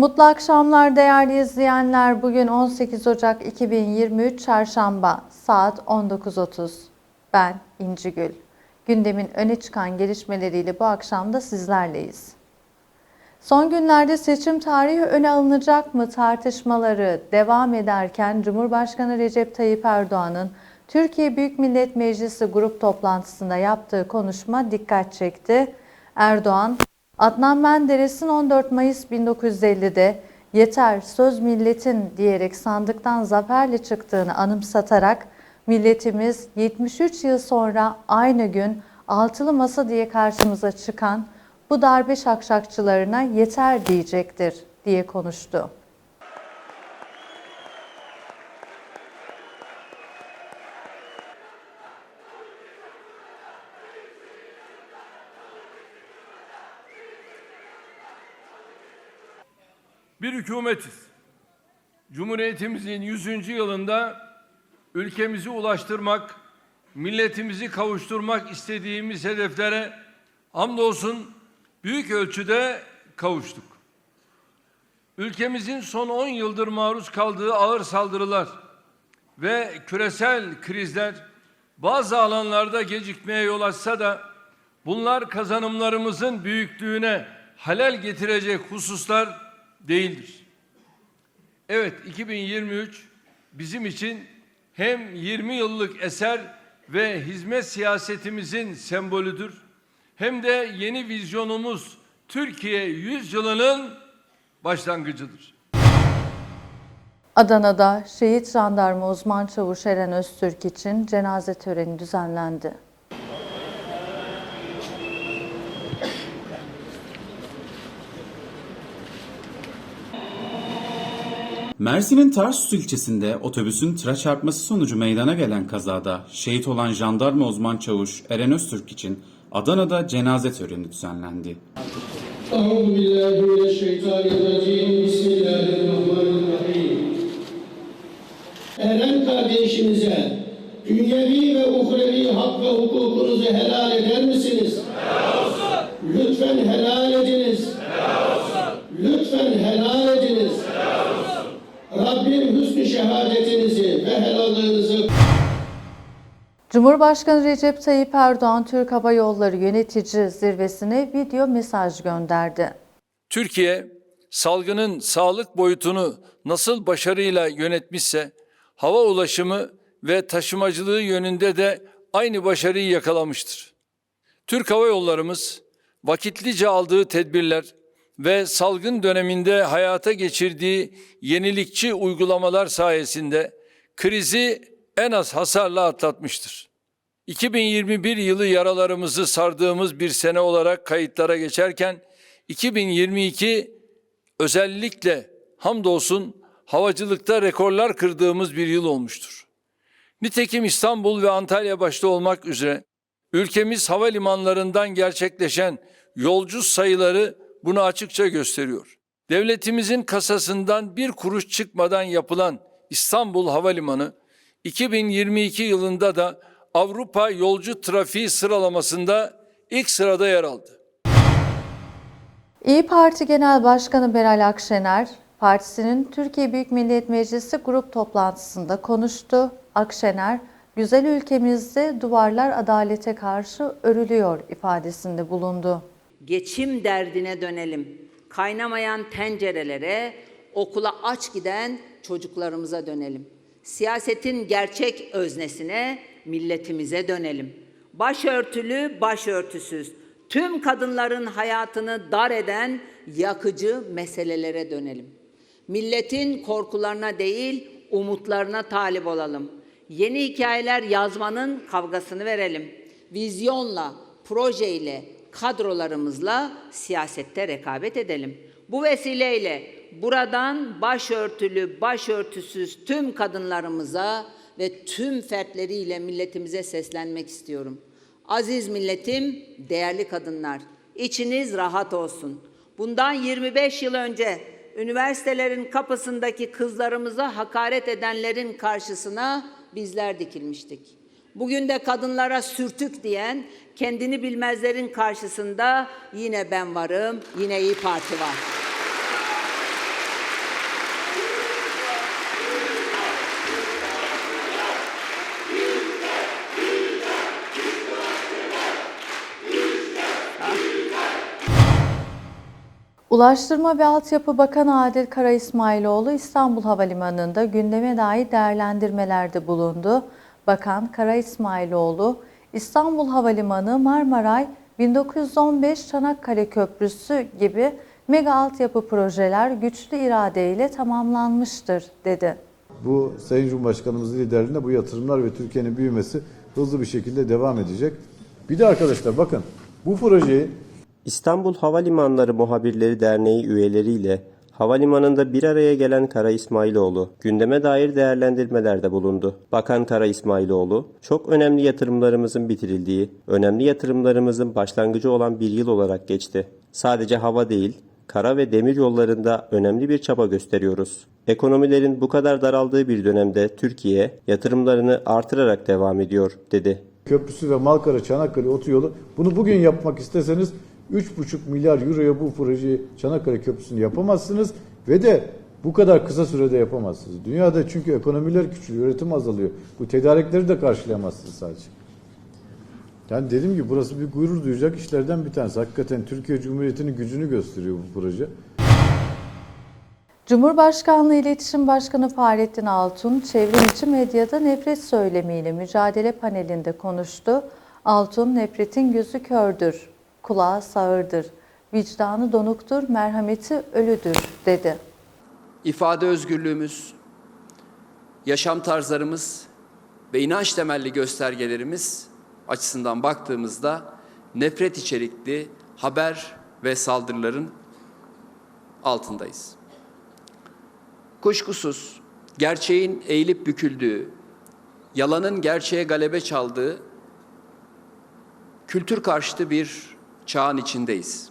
Mutlu akşamlar değerli izleyenler. Bugün 18 Ocak 2023 Çarşamba saat 19.30. Ben İnci Gül. Gündemin öne çıkan gelişmeleriyle bu akşam da sizlerleyiz. Son günlerde seçim tarihi öne alınacak mı tartışmaları devam ederken Cumhurbaşkanı Recep Tayyip Erdoğan'ın Türkiye Büyük Millet Meclisi grup toplantısında yaptığı konuşma dikkat çekti. Erdoğan, Adnan Menderes'in 14 Mayıs 1950'de yeter söz milletin diyerek sandıktan zaferle çıktığını anımsatarak milletimiz 73 yıl sonra aynı gün altılı masa diye karşımıza çıkan bu darbe şakşakçılarına yeter diyecektir diye konuştu. Bir hükümetiz. Cumhuriyetimizin 100. yılında ülkemizi ulaştırmak, milletimizi kavuşturmak istediğimiz hedeflere hamdolsun büyük ölçüde kavuştuk. Ülkemizin son 10 yıldır maruz kaldığı ağır saldırılar ve küresel krizler bazı alanlarda gecikmeye yol açsa da bunlar kazanımlarımızın büyüklüğüne halel getirecek hususlar değildir. Evet 2023 bizim için hem 20 yıllık eser ve hizmet siyasetimizin sembolüdür hem de yeni vizyonumuz Türkiye 100 yılının başlangıcıdır. Adana'da şehit jandarma uzman çavuş Eren Öztürk için cenaze töreni düzenlendi. Mersin'in Tarsus ilçesinde otobüsün tıra çarpması sonucu meydana gelen kazada şehit olan jandarma uzman çavuş Eren Öztürk için Adana'da cenaze töreni düzenlendi. Cumhurbaşkanı Recep Tayyip Erdoğan Türk Hava Yolları Yönetici Zirvesi'ne video mesaj gönderdi. Türkiye salgının sağlık boyutunu nasıl başarıyla yönetmişse hava ulaşımı ve taşımacılığı yönünde de aynı başarıyı yakalamıştır. Türk Hava Yollarımız vakitlice aldığı tedbirler ve salgın döneminde hayata geçirdiği yenilikçi uygulamalar sayesinde krizi en az hasarla atlatmıştır. 2021 yılı yaralarımızı sardığımız bir sene olarak kayıtlara geçerken 2022 özellikle hamdolsun havacılıkta rekorlar kırdığımız bir yıl olmuştur. Nitekim İstanbul ve Antalya başta olmak üzere ülkemiz havalimanlarından gerçekleşen yolcu sayıları bunu açıkça gösteriyor. Devletimizin kasasından bir kuruş çıkmadan yapılan İstanbul Havalimanı 2022 yılında da Avrupa yolcu trafiği sıralamasında ilk sırada yer aldı. İyi Parti Genel Başkanı Meral Akşener, partisinin Türkiye Büyük Millet Meclisi grup toplantısında konuştu. Akşener, güzel ülkemizde duvarlar adalete karşı örülüyor ifadesinde bulundu. geçim derdine dönelim. Kaynamayan tencerelere, okula aç giden çocuklarımıza dönelim. Siyasetin gerçek öznesine, milletimize dönelim. Başörtülü, başörtüsüz, tüm kadınların hayatını dar eden yakıcı meselelere dönelim. Milletin korkularına değil, umutlarına talip olalım. Yeni hikayeler yazmanın kavgasını verelim. Vizyonla, projeyle, kadrolarımızla siyasette rekabet edelim. Bu vesileyle buradan başörtülü, başörtüsüz tüm kadınlarımıza ve tüm fertleriyle milletimize seslenmek istiyorum. Aziz milletim, değerli kadınlar, içiniz rahat olsun. Bundan 25 yıl önce üniversitelerin kapısındaki kızlarımıza hakaret edenlerin karşısına bizler dikilmiştik. Bugün de kadınlara sürtük diyen kendini bilmezlerin karşısında yine ben varım, yine İyi Parti var. Ulaştırma ve Altyapı Bakanı Adil Kara İsmailoğlu İstanbul Havalimanı'nda gündeme dair değerlendirmelerde bulundu. Bakan Kara İsmailoğlu, İstanbul Havalimanı, Marmaray, 1915 Çanakkale Köprüsü gibi mega altyapı projeler güçlü iradeyle tamamlanmıştır dedi. Bu Sayın Cumhurbaşkanımızın liderliğinde bu yatırımlar ve Türkiye'nin büyümesi hızlı bir şekilde devam edecek. Bir de arkadaşlar bakın bu projeyi İstanbul Havalimanları Muhabirleri Derneği üyeleriyle havalimanında bir araya gelen Kara İsmailoğlu gündeme dair değerlendirmelerde bulundu. Bakan Kara İsmailoğlu, çok önemli yatırımlarımızın bitirildiği, önemli yatırımlarımızın başlangıcı olan bir yıl olarak geçti. Sadece hava değil, kara ve demir yollarında önemli bir çaba gösteriyoruz. Ekonomilerin bu kadar daraldığı bir dönemde Türkiye yatırımlarını artırarak devam ediyor, dedi. köprüsü ve Malkara Çanakkale otoyolu bunu bugün yapmak isteseniz 3,5 milyar euroya bu projeyi Çanakkale Köprüsü'nü yapamazsınız ve de bu kadar kısa sürede yapamazsınız. Dünyada çünkü ekonomiler küçülüyor, üretim azalıyor. Bu tedarikleri de karşılayamazsınız sadece. Yani dediğim gibi burası bir gurur duyacak işlerden bir tanesi. Hakikaten Türkiye Cumhuriyeti'nin gücünü gösteriyor bu proje. Cumhurbaşkanlığı İletişim Başkanı Fahrettin Altun, çevrimiçi medyada nefret söylemiyle mücadele panelinde konuştu. Altun, nefretin gözü kördür, kulağı sağırdır, vicdanı donuktur, merhameti ölüdür dedi. ifade özgürlüğümüz, yaşam tarzlarımız ve inanç temelli göstergelerimiz açısından baktığımızda nefret içerikli haber ve saldırıların altındayız. Kuşkusuz gerçeğin eğilip büküldüğü, yalanın gerçeğe galebe çaldığı kültür karşıtı bir çağın içindeyiz.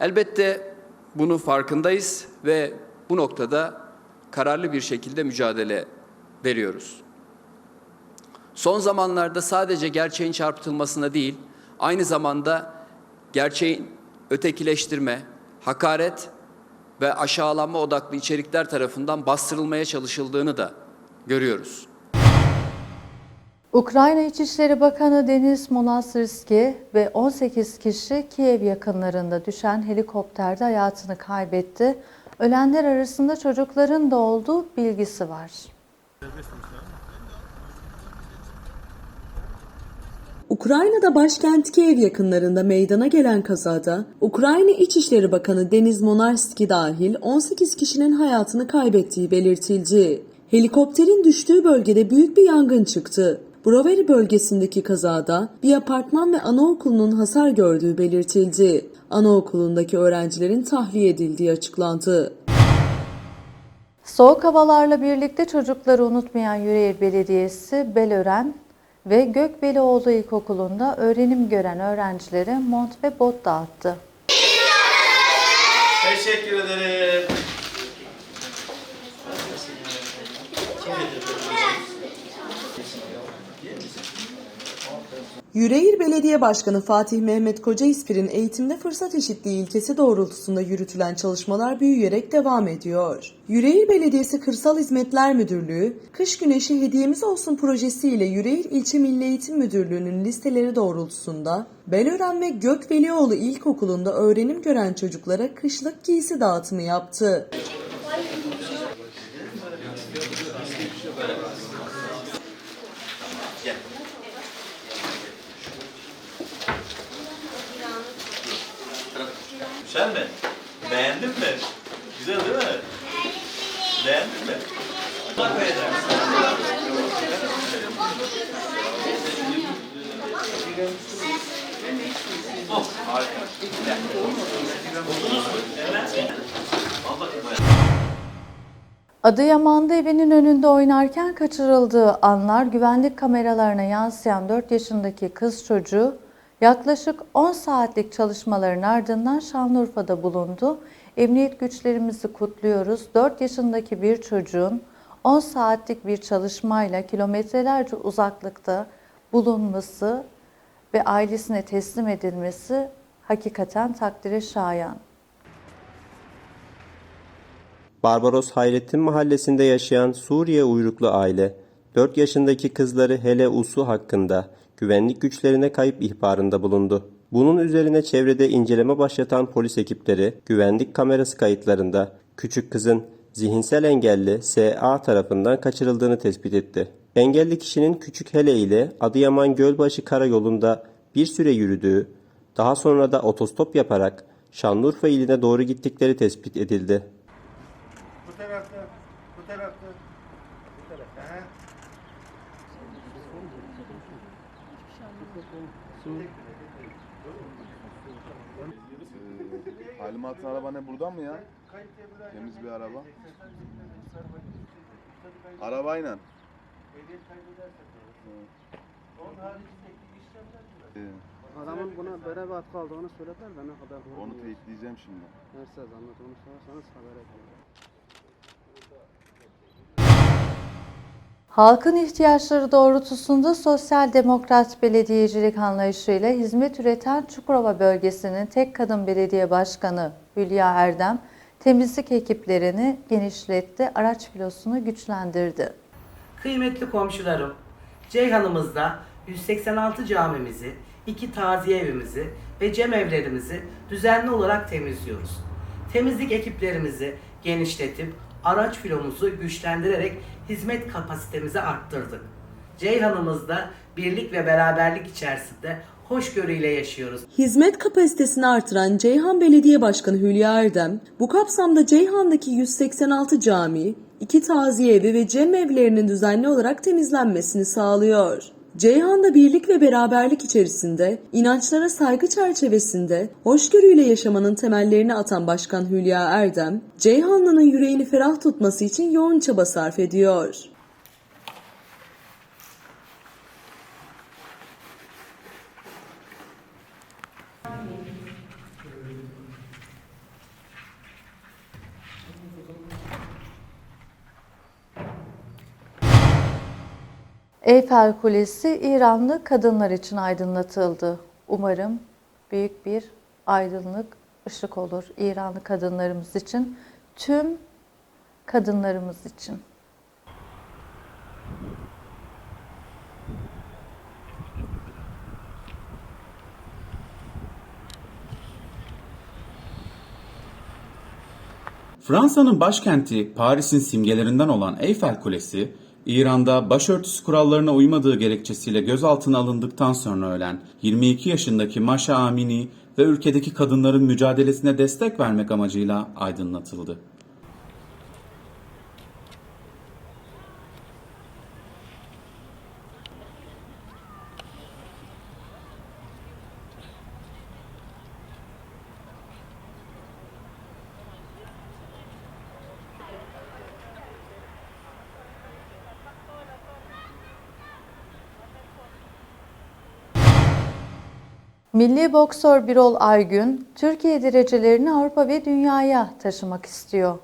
Elbette bunun farkındayız ve bu noktada kararlı bir şekilde mücadele veriyoruz. Son zamanlarda sadece gerçeğin çarpıtılmasına değil, aynı zamanda gerçeğin ötekileştirme, hakaret ve aşağılanma odaklı içerikler tarafından bastırılmaya çalışıldığını da görüyoruz. Ukrayna İçişleri Bakanı Deniz Monastirski ve 18 kişi Kiev yakınlarında düşen helikopterde hayatını kaybetti. Ölenler arasında çocukların da olduğu bilgisi var. Ukrayna'da başkent Kiev yakınlarında meydana gelen kazada Ukrayna İçişleri Bakanı Deniz Monarski dahil 18 kişinin hayatını kaybettiği belirtildi. Helikopterin düştüğü bölgede büyük bir yangın çıktı. Brovary bölgesindeki kazada bir apartman ve anaokulunun hasar gördüğü belirtildi. Anaokulundaki öğrencilerin tahliye edildiği açıklandı. Soğuk havalarla birlikte çocukları unutmayan Yüreğir Belediyesi Belören ve Gökbelioğlu İlkokulu'nda öğrenim gören öğrencilere mont ve bot dağıttı. Teşekkür ederim. Yüreğir Belediye Başkanı Fatih Mehmet Kocayispir'in eğitimde fırsat eşitliği ilkesi doğrultusunda yürütülen çalışmalar büyüyerek devam ediyor. Yüreğir Belediyesi Kırsal Hizmetler Müdürlüğü, Kış Güneşi Hediyemiz Olsun projesiyle Yüreğir İlçe Milli Eğitim Müdürlüğü'nün listeleri doğrultusunda Belören ve Gökvelioğlu İlkokulu'nda öğrenim gören çocuklara kışlık giysi dağıtımı yaptı. Güzel mi? Beğendin mi? Güzel değil mi? Beğendin mi? Bak Oh. Adıyaman'da evinin önünde oynarken kaçırıldığı anlar güvenlik kameralarına yansıyan 4 yaşındaki kız çocuğu yaklaşık 10 saatlik çalışmaların ardından Şanlıurfa'da bulundu. Emniyet güçlerimizi kutluyoruz. 4 yaşındaki bir çocuğun 10 saatlik bir çalışmayla kilometrelerce uzaklıkta bulunması ve ailesine teslim edilmesi hakikaten takdire şayan. Barbaros Hayrettin mahallesinde yaşayan Suriye uyruklu aile, 4 yaşındaki kızları Hele Usu hakkında güvenlik güçlerine kayıp ihbarında bulundu. Bunun üzerine çevrede inceleme başlatan polis ekipleri güvenlik kamerası kayıtlarında küçük kızın zihinsel engelli SA tarafından kaçırıldığını tespit etti. Engelli kişinin küçük Hele ile Adıyaman Gölbaşı Karayolu'nda bir süre yürüdüğü, daha sonra da otostop yaparak Şanlıurfa iline doğru gittikleri tespit edildi. Bu tarafta, bu tarafta. Bu tarafta. He. Talimatın araba ne buradan mı ya? Temiz bir araba. Arabayla. Ee, Adamın buna böyle bir atkı aldığını söylediler de ne kadar doğru. Onu teyitleyeceğim şimdi. Neyse zahmet onu sorarsanız haber edin. Halkın ihtiyaçları doğrultusunda sosyal demokrat belediyecilik anlayışıyla hizmet üreten Çukurova bölgesinin tek kadın belediye başkanı Hülya Erdem, temizlik ekiplerini genişletti, araç filosunu güçlendirdi. Kıymetli komşularım, Ceyhan'ımızda 186 camimizi, iki taziye evimizi ve cem evlerimizi düzenli olarak temizliyoruz. Temizlik ekiplerimizi genişletip araç filomuzu güçlendirerek hizmet kapasitemizi arttırdık. Ceyhan'ımızda birlik ve beraberlik içerisinde hoşgörüyle yaşıyoruz. Hizmet kapasitesini artıran Ceyhan Belediye Başkanı Hülya Erdem, bu kapsamda Ceyhan'daki 186 cami, iki taziye evi ve cem evlerinin düzenli olarak temizlenmesini sağlıyor. Ceyhan'da birlik ve beraberlik içerisinde, inançlara saygı çerçevesinde, hoşgörüyle yaşamanın temellerini atan Başkan Hülya Erdem, Ceyhanlı'nın yüreğini ferah tutması için yoğun çaba sarf ediyor. Eyfel Kulesi İranlı kadınlar için aydınlatıldı. Umarım büyük bir aydınlık ışık olur İranlı kadınlarımız için, tüm kadınlarımız için. Fransa'nın başkenti Paris'in simgelerinden olan Eyfel Kulesi, İran'da başörtüsü kurallarına uymadığı gerekçesiyle gözaltına alındıktan sonra ölen 22 yaşındaki Maşa Amini ve ülkedeki kadınların mücadelesine destek vermek amacıyla aydınlatıldı. Milli boksör Birol Aygün, Türkiye derecelerini Avrupa ve dünyaya taşımak istiyor.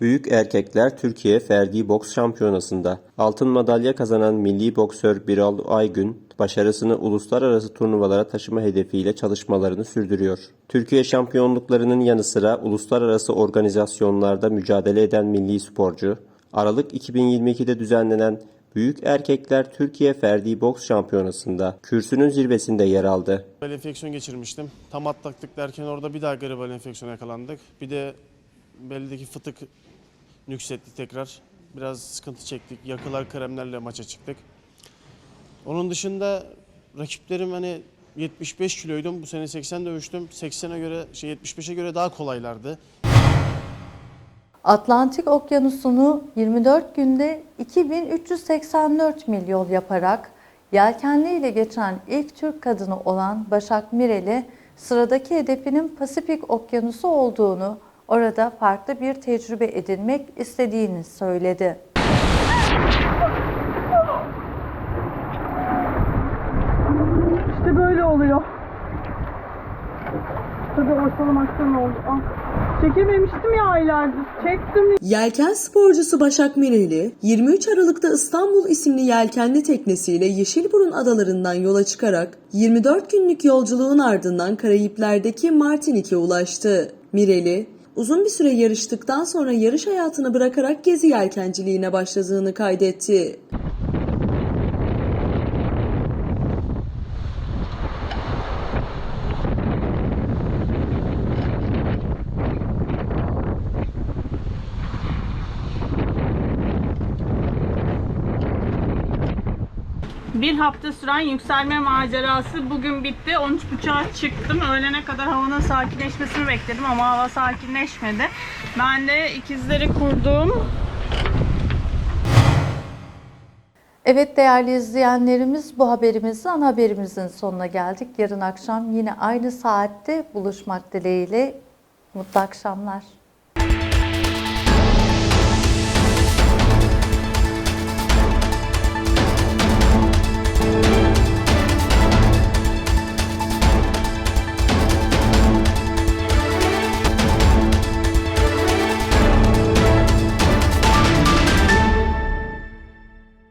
Büyük Erkekler Türkiye Ferdi Boks Şampiyonası'nda altın madalya kazanan milli boksör Birol Aygün, başarısını uluslararası turnuvalara taşıma hedefiyle çalışmalarını sürdürüyor. Türkiye şampiyonluklarının yanı sıra uluslararası organizasyonlarda mücadele eden milli sporcu, Aralık 2022'de düzenlenen Büyük Erkekler Türkiye Ferdi Boks Şampiyonası'nda kürsünün zirvesinde yer aldı. Gribal enfeksiyon geçirmiştim. Tam atlattık derken orada bir daha gribal enfeksiyona yakalandık. Bir de beldeki fıtık nüksetti tekrar. Biraz sıkıntı çektik. Yakılar kremlerle maça çıktık. Onun dışında rakiplerim hani 75 kiloydum. Bu sene 80 dövüştüm. 80'e göre şey 75'e göre daha kolaylardı. Atlantik Okyanusu'nu 24 günde 2384 mil yol yaparak yelkenli ile geçen ilk Türk kadını olan Başak Mireli, sıradaki hedefinin Pasifik Okyanusu olduğunu, orada farklı bir tecrübe edinmek istediğini söyledi. İşte böyle oluyor. Tabii ortalamaktan oldu. Ah. Çekememiştim ya aylardır. Çektim. Yelken sporcusu Başak Mireli, 23 Aralık'ta İstanbul isimli yelkenli teknesiyle Yeşilburun adalarından yola çıkarak 24 günlük yolculuğun ardından Karayipler'deki Martinik'e ulaştı. Mireli, uzun bir süre yarıştıktan sonra yarış hayatını bırakarak gezi yelkenciliğine başladığını kaydetti. Bir hafta süren yükselme macerası bugün bitti. 13.30'a çıktım. Öğlene kadar havanın sakinleşmesini bekledim ama hava sakinleşmedi. Ben de ikizleri kurdum. Evet değerli izleyenlerimiz bu haberimizin ana haberimizin sonuna geldik. Yarın akşam yine aynı saatte buluşmak dileğiyle mutlu akşamlar.